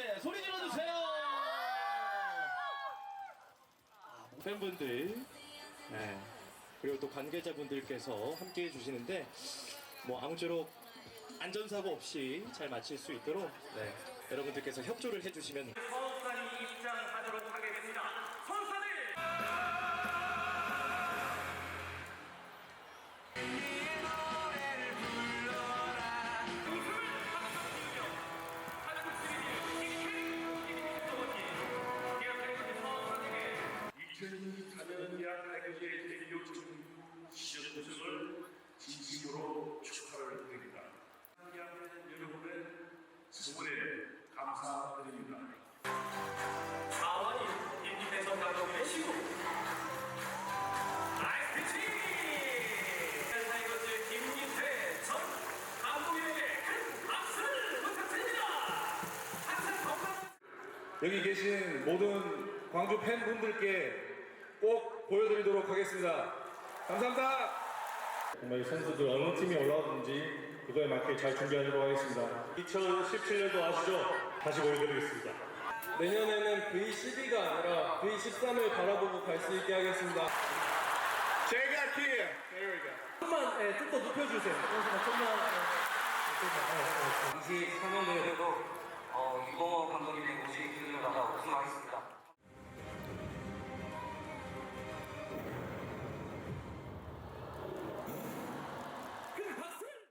함께 소리 질러주세요. 아, 팬분들, 네. 그리고 또 관계자분들께서 함께 해주시는데, 뭐 아무쪼록 안전사고 없이 잘 마칠 수 있도록, 네. 여러분들께서 협조를 해주시면. 서울까지 입장하도록 하겠습니다. 선사들! 2004년 약 100여 개의 대기업 중국 지역 우승을 진심으로 축하를 드립니다. 함께하는 여러분의 수고에 감사드립니다. 강원이 임기태성 감독의 시구 여기 계신 모든 광주 팬분들께 꼭 보여드리도록 하겠습니다. 감사합니다. 정말 이 선수들 어느 팀이 올라오든지 그거에 맞게 잘 준비하도록 하겠습니다. 2017년도 아시죠? 다시 보여드리겠습니다. 내년에는 V12가 아니라 V13을 바라보고 갈 수 있게 하겠습니다. 제가 키! There we go. 좀만 예, 좀더 눕혀주세요. 좀만. 24년도에도 어, 유동호 감독님의 모시기 기준